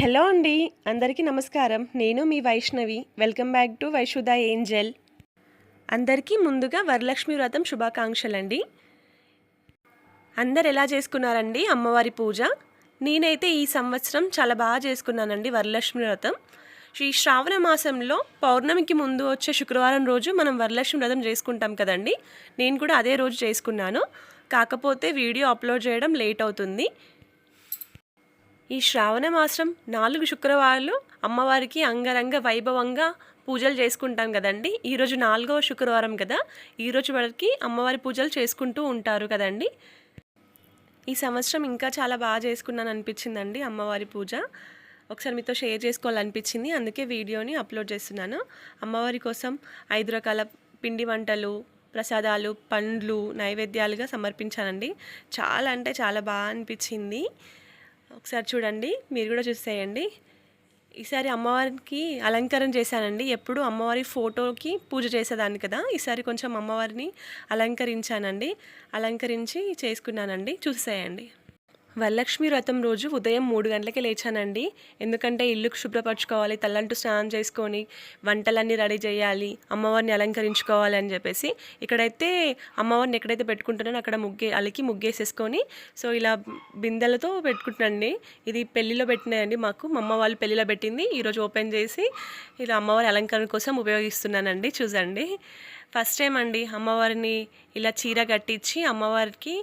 Hello అండి అందరికీ నమస్కారం. నేను మీ Vaishnavi. Welcome back to Vaishudha angel. అందరికీ ముందుగా వరలక్ష్మి వ్రతం శుభాకాంక్షలండి. అందరు ఎలా చేసుకున్నారండి అమ్మవారి పూజ? నేనైతే ఈ సంవత్సరం చాలా బాగా చేసుకున్నానండి వరలక్ష్మి వ్రతం. ఈ శ్రావణ మాసంలో పౌర్ణమికి ముందు వచ్చే శుక్రవారం రోజు మనం వరలక్ష్మి వ్రతం చేసుకుంటాం కదండి. నేను కూడా అదే రోజు చేసుకున్నాను. కాకపోతే వీడియో అప్లోడ్ చేయడం లేట్ అవుతుంది. ఈ శ్రావణ మాసం నాలుగు శుక్రవారాలు అమ్మవారికి అంగరంగ వైభవంగా పూజలు చేసుకుంటాం కదండి. ఈరోజు నాలుగవ శుక్రవారం కదా. ఈరోజు వరకు అమ్మవారి పూజలు చేసుకుంటూ ఉంటారు కదండి. ఈ సంవత్సరం ఇంకా చాలా బాగా చేసుకున్నాను అనిపించిందండి అమ్మవారి పూజ. ఒకసారి మీతో షేర్ చేసుకోవాలనిపించింది. అందుకే వీడియోని అప్లోడ్ చేస్తున్నాను. అమ్మవారి కోసం ఐదు రకాల పిండి వంటలు ప్రసాదాలు పండ్లు నైవేద్యాలుగా సమర్పించానండి. చాలా అంటే చాలా బాగా అనిపించింది. ఒకసారి చూడండి మీరు కూడా చూసేయండి. ఈసారి అమ్మవారికి అలంకరణ చేశానండి. ఎప్పుడు అమ్మవారి ఫోటోకి పూజ చేసేదాన్ని కదా ఈసారి కొంచెం అమ్మవారిని అలంకరించానండి. అలంకరించి చేసుకున్నానండి. చూసేయండి. వరలక్ష్మి వ్రతం రోజు ఉదయం మూడు గంటలకి లేచానండి. ఎందుకంటే ఇల్లు శుభ్రపరచుకోవాలి తల్లంటూ స్నానం చేసుకొని వంటలన్నీ రెడీ చేయాలి అమ్మవారిని అలంకరించుకోవాలి అని చెప్పేసి ఇక్కడైతే అమ్మవారిని ఎక్కడైతే పెట్టుకుంటున్నానో అక్కడ ముగ్గే అలికి ముగ్గేసేసుకొని సో ఇలా బిందెలతో పెట్టుకుంటున్నాండి ఇది పెళ్ళిలో పెట్టినాయండి మాకు. మా అమ్మ వాళ్ళు పెళ్ళిలో పెట్టింది. ఈరోజు ఓపెన్ చేసి ఇలా అమ్మవారి అలంకరణ కోసం ఉపయోగిస్తున్నానండి. చూసండి ఫస్ట్ టైం అండి అమ్మవారిని ఇలా చీర కట్టించి అమ్మవారికి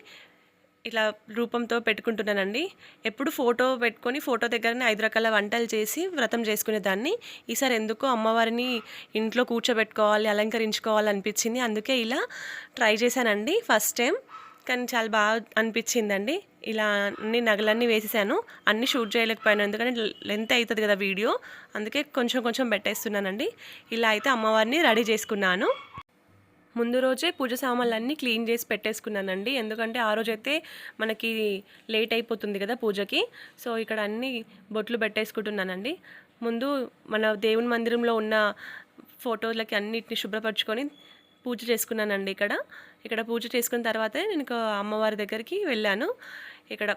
ఇలా రూపంతో పెట్టుకుంటున్నానండి. ఎప్పుడు ఫోటో పెట్టుకొని ఫోటో దగ్గరనే ఐదు రకాల వంటలు చేసి వ్రతం చేసుకునేదాన్ని. ఈసారి ఎందుకో అమ్మవారిని ఇంట్లో కూర్చోబెట్టుకోవాలి అలంకరించుకోవాలి అనిపించింది. అందుకే ఇలా ట్రై చేశానండి ఫస్ట్ టైం. కానీ చాలా బాగా అనిపించిందండి. ఇలా అన్ని నగలన్నీ వేసేసాను. అన్నీ షూట్ చేయలేకపోయాను. ఎందుకంటే లెంత్ అవుతుంది కదా వీడియో. అందుకే కొంచెం కొంచెం పెట్టేస్తున్నానండి. ఇలా అయితే అమ్మవారిని రెడీ చేసుకున్నాను. ముందు రోజే పూజ సామాన్లన్నీ క్లీన్ చేసి పెట్టేసుకున్నానండి. ఎందుకంటే ఆ రోజైతే మనకి లేట్ అయిపోతుంది కదా పూజకి. సో ఇక్కడ అన్ని బొట్లు పెట్టేసుకుంటున్నానండి. ముందు మన దేవుని మందిరంలో ఉన్న ఫోటోలకి అన్నిటిని శుభ్రపరచుకొని పూజ చేసుకున్నానండి ఇక్కడ. ఇక్కడ పూజ చేసుకున్న తర్వాతే నేను అమ్మవారి దగ్గరికి వెళ్ళాను. ఇక్కడ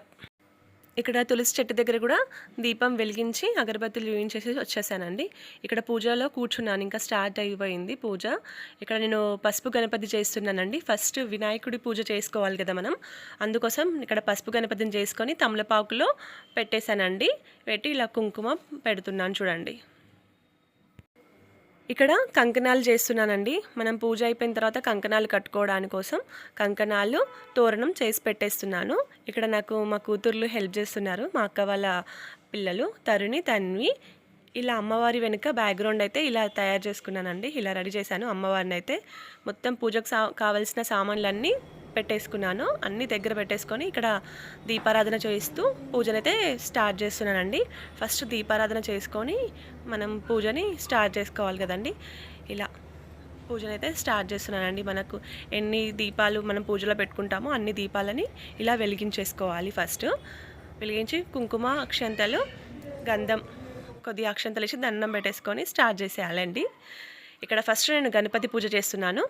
ఇక్కడ తులసి చెట్టు దగ్గర కూడా దీపం వెలిగించి అగరబత్తులు చూపించేసి వచ్చేసానండి. ఇక్కడ పూజలో కూర్చున్నాను ఇంకా స్టార్ట్ అయిపోయింది పూజ. ఇక్కడ నేను పసుపు గణపతి చేస్తున్నానండి. ఫస్ట్ వినాయకుడి పూజ చేసుకోవాలి కదా మనం. అందుకోసం ఇక్కడ పసుపు గణపతిని చేసుకొని తమలపాకులో పెట్టేశానండి. పెట్టి ఇలా కుంకుమ పెడుతున్నాను చూడండి. ఇక్కడ కంకణాలు చేస్తున్నానండి. మనం పూజ అయిపోయిన తర్వాత కంకణాలు కట్టుకోవడానికి కోసం కంకణాలు తోరణం చేసి పెట్టేస్తున్నాను. ఇక్కడ నాకు మా కూతుర్లు హెల్ప్ చేస్తున్నారు. మా అక్క వాళ్ళ పిల్లలు తరుణి తన్వి. ఇలా అమ్మవారి వెనుక బ్యాక్గ్రౌండ్ అయితే ఇలా తయారు చేసుకున్నానండి. ఇలా రెడీ చేశాను అమ్మవారిని అయితే మొత్తం పూజకు సా కావలసిన సామాన్లన్నీ పెట్టేసుకున్నాను. అన్ని దగ్గర పెట్టేసుకొని ఇక్కడ దీపారాధన చేయిస్తూ పూజనైతే స్టార్ట్ చేస్తున్నానండి. ఫస్ట్ దీపారాధన చేసుకొని మనం పూజని స్టార్ట్ చేసుకోవాలి కదండి. ఇలా పూజనైతే స్టార్ట్ చేస్తున్నానండి. మనకు ఎన్ని దీపాలు మనం పూజలో పెట్టుకుంటామో అన్ని దీపాలని ఇలా వెలిగించేసుకోవాలి ఫస్ట్ వెలిగించి కుంకుమ అక్షంతలు గంధం కొద్దిగా అక్షంతలు వేసి దండం పెట్టేసుకొని స్టార్ట్ చేసేయాలండి. ఇక్కడ ఫస్ట్ నేను గణపతి పూజ చేస్తున్నాను.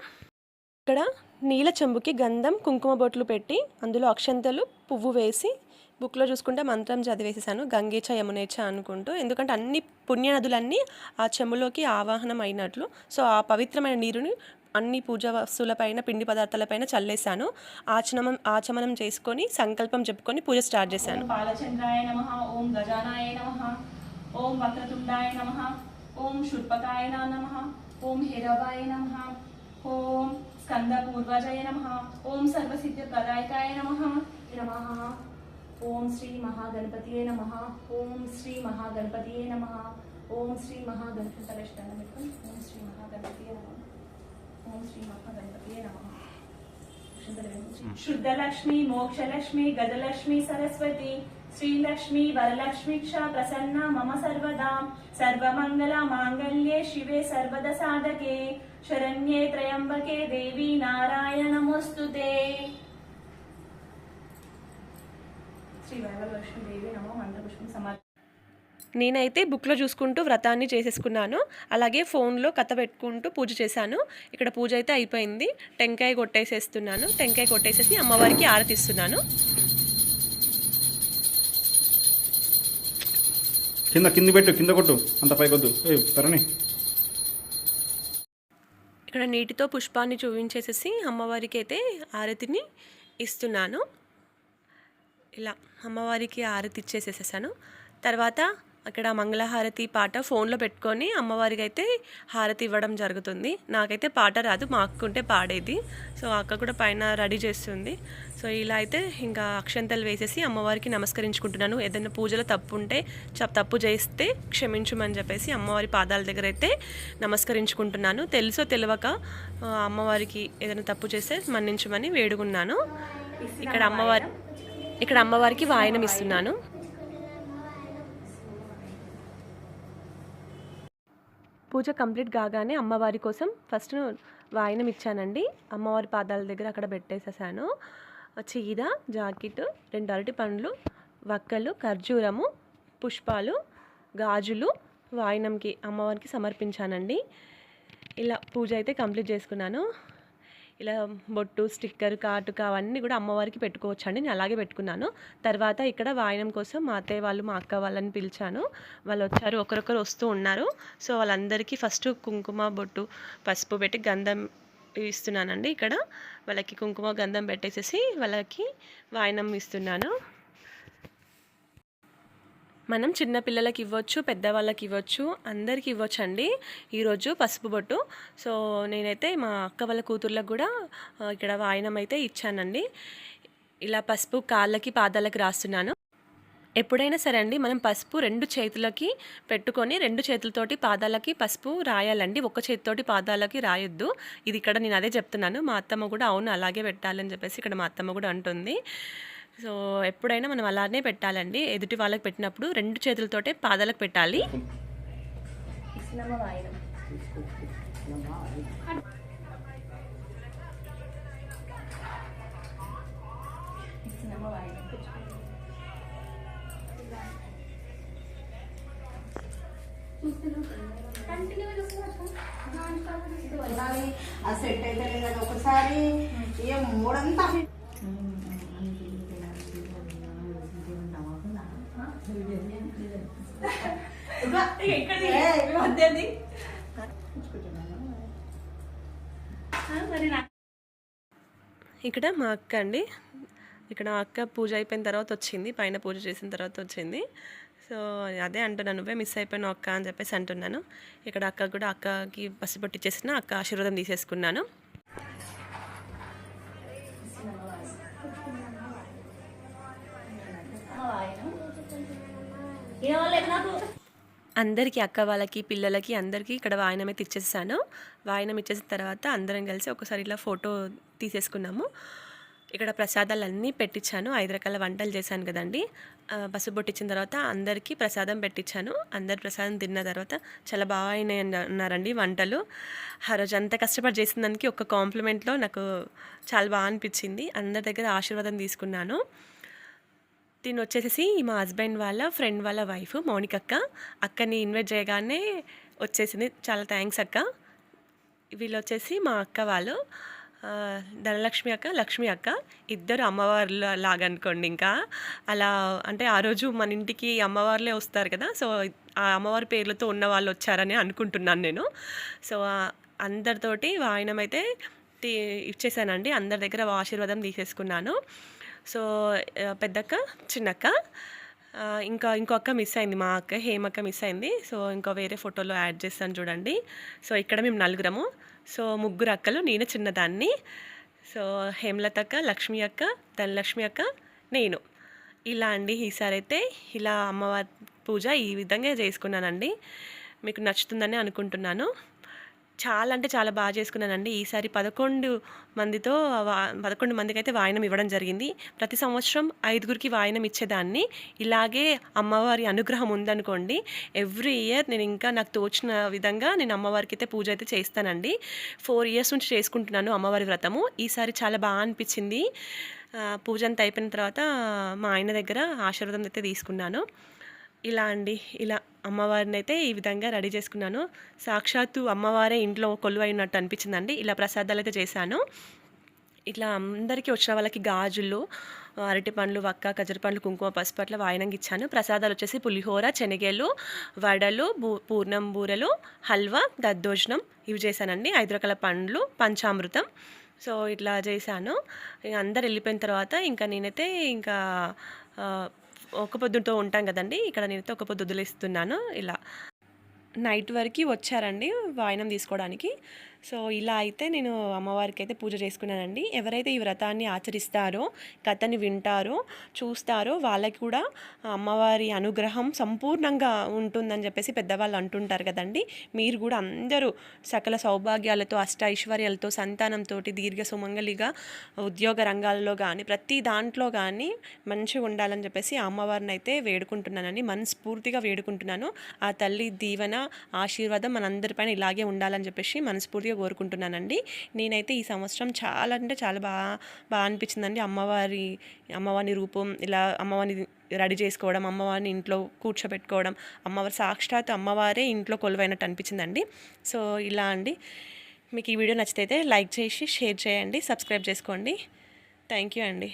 ఇక్కడ నీల చెంబుకి గంధం కుంకుమ బొట్లు పెట్టి అందులో అక్షంతలు పువ్వు వేసి బుక్లో చూసుకుంటే మంత్రం చదివేసేసాను. గంగేచ యమునేచ అనుకుంటూ. ఎందుకంటే అన్ని పుణ్యనదులన్నీ ఆ చెంబులోకి ఆవాహనం అయినట్లు. సో ఆ పవిత్రమైన నీరుని అన్ని పూజా వస్తువులపైన పిండి పదార్థాలపైన చల్లేశాను ఆచమనం ఆచమనం చేసుకొని సంకల్పం చెప్పుకొని పూజ స్టార్ట్ చేశాను. ఓం బాలచంద్రాయ నమ. ఓం గజానాయ నమ. ఓం వక్రతుండాయ నమ. ఓం నమ. ఓం హేరవాయ నమ. ఓం स्कंदपूर्वज नम। ओं ॐ सर्वसिद्धिप्रदायकाय नम। नम। ओं श्री महागणपत नम। ओं श्री महागणपत नम। ओं श्री महागणपतलष्टनमित्रम् ओं श्री महागणपत नम। ओं श्री महागणपत नम हम्म। शुद्धलक्ष्मी मोक्षलक्ष्मी गजलक्ष्मी सरस्वती శ్రీలక్ష్మి వరలక్ష్మిక్ష ప్రసన్న మమ సర్వదా సర్వమంగళ మాంగళ్యే శివే సర్వద సాధకే శరణ్యే త్రయంబకే దేవి నారాయణమోస్తుతే శ్రీ నేనైతే బుక్లో చూసుకుంటూ వ్రతాన్ని చేసేసుకున్నాను. అలాగే ఫోన్లో కథ పెట్టుకుంటూ పూజ చేశాను. ఇక్కడ పూజ అయితే అయిపోయింది. టెంకాయ కొట్టేసేస్తున్నాను. టెంకాయ కొట్టేసేసి అమ్మవారికి ఆరతిస్తున్నాను. కింద కింది పెట్టు కింద కొట్టు. అంత పైకొద్దు. ఏ తరణి. ఇక్కడ నీటితో పుష్పాన్ని చూపించేసేసి అమ్మవారికి అయితే ఆరతిని ఇస్తున్నాను. ఇలా అమ్మవారికి ఆరతి ఇచ్చేసేసేసాను. తర్వాత అక్కడ మంగళహారతి పాట ఫోన్లో పెట్టుకొని అమ్మవారికి అయితే హారతి ఇవ్వడం జరుగుతుంది. నాకైతే పాట రాదు మా అక్క ఉంటే పాడేది. సో అక్క కూడా పైన రెడీ చేస్తుంది. సో ఇలా అయితే ఇంకా అక్షంతలు వేసేసి అమ్మవారికి నమస్కరించుకుంటున్నాను. ఏదైనా పూజలో తప్పు ఉంటే చ- తప్పు చేస్తే క్షమించమని చెప్పేసి అమ్మవారి పాదాల దగ్గర అయితే నమస్కరించుకుంటున్నాను. తెలుసో తెలియక అమ్మవారికి ఏదైనా తప్పు చేస్తే మన్నించమని వేడుకున్నాను. ఇక్కడ అమ్మవారి ఇక్కడ అమ్మవారికి వాయనం ఇస్తున్నాను. పూజ కంప్లీట్ కాగానే అమ్మవారి కోసం ఫస్ట్ వాయనం ఇచ్చానండి. అమ్మవారి పాదాల దగ్గర అక్కడ పెట్టేసేసాను. చీర జాకెట్ రెండు అరటి పండ్లు వక్కలు ఖర్జూరము పుష్పాలు గాజులు వాయనంకి అమ్మవారికి సమర్పించానండి. ఇలా పూజ అయితే కంప్లీట్ చేసుకున్నాను. ఇలా బొట్టు స్టిక్కర్ కాటుక అవన్నీ కూడా అమ్మవారికి పెట్టుకోవచ్చండి. నేను అలాగే పెట్టుకున్నాను. తర్వాత ఇక్కడ వాయనం కోసం మా అత్తయ్య వాళ్ళు మా అక్క వాళ్ళని పిలిచాను. వాళ్ళు వచ్చారు. ఒకరొకరు వస్తూ ఉన్నారు. సో వాళ్ళందరికీ ఫస్ట్ కుంకుమ బొట్టు పసుపు పెట్టి గంధం ఇస్తున్నానండి ఇక్కడ. వాళ్ళకి కుంకుమ గంధం పెట్టేసేసి వాళ్ళకి వాయనం ఇస్తున్నాను. మనం చిన్న పిల్లలకి ఇవ్వచ్చు పెద్దవాళ్ళకి ఇవ్వచ్చు అందరికీ ఇవ్వచ్చు అండి ఈరోజు పసుపు బొట్టు. సో నేనైతే మా అక్క వాళ్ళ కూతుర్లకు కూడా ఇక్కడ వాయనం అయితే ఇచ్చానండి. ఇలా పసుపు కాళ్ళకి పాదాలకి రాస్తున్నాను. ఎప్పుడైనా సరే అండి మనం పసుపు రెండు చేతులకి పెట్టుకొని రెండు చేతులతోటి పాదాలకి పసుపు రాయాలండి. ఒక చేతితోటి పాదాలకి రాయొద్దు. ఇది ఇక్కడ నేను అదే చెప్తున్నాను. మా అత్తమ్మ కూడా అవును అలాగే పెట్టాలని చెప్పేసి ఇక్కడ మా అత్తమ్మ కూడా అంటుంది. సో ఎప్పుడైనా మనం అలానే పెట్టాలండి. ఎదుటి వాళ్ళకి పెట్టినప్పుడు రెండు చేతులతోటే పాదాలకు పెట్టాలి. సెట్ అయితే ఒకసారి మూడంతా మరి నా ఇక్కడ మా అక్క అండి. ఇక్కడ మా అక్క పూజ అయిపోయిన తర్వాత వచ్చింది పైన పూజ చేసిన తర్వాత వచ్చింది. సో అదే అంటున్నాను నువ్వే మిస్ అయిపోయినావు అక్క అని చెప్పేసి అంటున్నాను. ఇక్కడ అక్క కూడా అక్కకి పసిపొట్టి చేసిన అక్క ఆశీర్వాదం తీసేసుకున్నాను. నాకు. అందరికీ అక్క వాళ్ళకి పిల్లలకి అందరికీ ఇక్కడ వాయనం అయితే ఇచ్చేసాను. వాయనం ఇచ్చేసిన తర్వాత అందరం కలిసి ఒకసారి ఇలా ఫోటో తీసేసుకున్నాము. ఇక్కడ ప్రసాదాలు అన్నీ పెట్టించాను. ఐదు రకాల వంటలు చేశాను కదండి. పసుపు బొట్టిచ్చిన తర్వాత అందరికీ ప్రసాదం పెట్టించాను. అందరు ప్రసాదం తిన్న తర్వాత చాలా బాగా అయినాయి అన్నారండి వంటలు. ఆ రోజు అంత కష్టపడి చేసిన దానికి ఒక కాంప్లిమెంట్లో నాకు చాలా బాగా అనిపించింది. అందరి దగ్గర ఆశీర్వాదం తీసుకున్నాను. దీన్ని వచ్చేసి మా హస్బెండ్ వాళ్ళ ఫ్రెండ్ వాళ్ళ వైఫ్ మౌనిక అక్క అక్కని ఇన్వైట్ చేయగానే వచ్చేసింది. చాలా థ్యాంక్స్ అక్క. వీళ్ళు వచ్చేసి మా అక్క వాళ్ళు ధనలక్ష్మి అక్క లక్ష్మి అక్క. ఇద్దరు అమ్మవార్ల లాగా అనుకోండి ఇంకా. అలా అంటే ఆ రోజు మన ఇంటికి అమ్మవార్లే వస్తారు కదా. సో ఆ అమ్మవారి పేర్లతో ఉన్న వాళ్ళు వచ్చారని అనుకుంటున్నాను నేను. సో అందరితోటి వాయనమైతే ఇచ్చేసానండి. అందరి దగ్గర ఆశీర్వాదం తీసేసుకున్నాను. సో పెద్దక్క చిన్నక్క ఇంకా ఇంకో అక్క మిస్ అయింది మా అక్క హేమక్క మిస్ అయింది. సో ఇంకో వేరే ఫోటోలో యాడ్ చేస్తాను చూడండి. సో ఇక్కడ మేము నలుగురము. సో ముగ్గురు అక్కలు నేను చిన్నదాన్ని. సో హేమలత అక్క లక్ష్మి అక్క ధనలక్ష్మి అక్క నేను. ఇలా అండి ఈసారి అయితే ఇలా అమ్మవారి పూజ ఈ విధంగా చేసుకున్నానండి. మీకు నచ్చుతుందని అనుకుంటున్నాను. చాలా అంటే చాలా బాగా చేసుకున్నానండి. ఈసారి పదకొండు మందితో వా- పదకొండు మందికి అయితే వాయనం ఇవ్వడం జరిగింది. ప్రతి సంవత్సరం ఐదుగురికి వాయనం ఇచ్చేదాన్ని. ఇలాగే అమ్మవారి అనుగ్రహం ఉందనుకోండి ఎవ్రీ ఇయర్ నేను ఇంకా నాకు తోచిన విధంగా నేను అమ్మవారికి అయితే పూజ అయితే చేస్తానండి. ఫోర్ ఇయర్స్ నుంచి చేసుకుంటున్నాను అమ్మవారి వ్రతము. ఈసారి చాలా బాగా అనిపించింది. పూజ అంతా అయిపోయిన తర్వాత మా ఆయన దగ్గర ఆశీర్వాదం అయితే తీసుకున్నాను. ఇలా అండి ఇలా. అమ్మవారిని అయితే ఈ విధంగా రెడీ చేసుకున్నాను. సాక్షాత్తు అమ్మవారే ఇంట్లో కొలువైనట్టు అనిపించిందండి. ఇలా ప్రసాదాలు అయితే చేశాను. ఇట్లా అందరికీ వచ్చిన వాళ్ళకి గాజులు అరటి పండ్లు వక్క ఖజర పండ్లు కుంకుమ పసుపు అట్లా వాయినంగా ఇచ్చాను. ప్రసాదాలు వచ్చేసి పులిహోర శనగలు వడలు బూ పూర్ణం బూరెలు హల్వా దద్దోజనం ఇవి చేశానండి. ఐదు రకాల పండ్లు పంచామృతం. సో ఇట్లా చేశాను. ఇక అందరు వెళ్ళిపోయిన తర్వాత ఇంకా నేనైతే ఇంకా ఒక పొద్దుతో ఉంటాం కదండి. ఇక్కడ నేనైతే ఒక పొద్దు వదిలేస్తున్నాను. ఇలా. నైట్ వరకు వచ్చారండి వాయనం తీసుకోవడానికి. సో ఇలా అయితే నేను అమ్మవారికి అయితే పూజ చేసుకున్నానండి. ఎవరైతే ఈ వ్రతాన్ని ఆచరిస్తారో కథని వింటారో చూస్తారో వాళ్ళకి కూడా అమ్మవారి అనుగ్రహం సంపూర్ణంగా ఉంటుందని చెప్పేసి పెద్దవాళ్ళు అంటుంటారు కదండి. మీరు కూడా అందరూ సకల సౌభాగ్యాలతో అష్ట ఐశ్వర్యాలతో సంతానంతో దీర్ఘ సుమంగలిగా ఉద్యోగ రంగాల్లో కానీ ప్రతి దాంట్లో కానీ మంచిగా ఉండాలని చెప్పేసి అమ్మవారిని అయితే వేడుకుంటున్నానండి. మనస్ఫూర్తిగా వేడుకుంటున్నాను. ఆ తల్లి దీవెన ఆశీర్వాదం మనందరిపైన ఇలాగే ఉండాలని చెప్పేసి మనస్ఫూర్తిగా కోరుకుంటున్నానండి. నేనైతే ఈ సంవత్సరం చాలా అంటే చాలా బాగా బాగా అనిపించిందండి. అమ్మవారి అమ్మవారి రూపం ఇలా అమ్మవారిని రెడీ చేసుకోవడం అమ్మవారిని ఇంట్లో కూర్చోబెట్టుకోవడం అమ్మవారి సాక్షాత్ అమ్మవారే ఇంట్లో కొలువైనట్టు అనిపించిందండి. సో ఇలా అండి. మీకు ఈ వీడియో నచ్చితే లైక్ చేసి షేర్ చేయండి సబ్స్క్రైబ్ చేసుకోండి. థ్యాంక్ యూ అండి.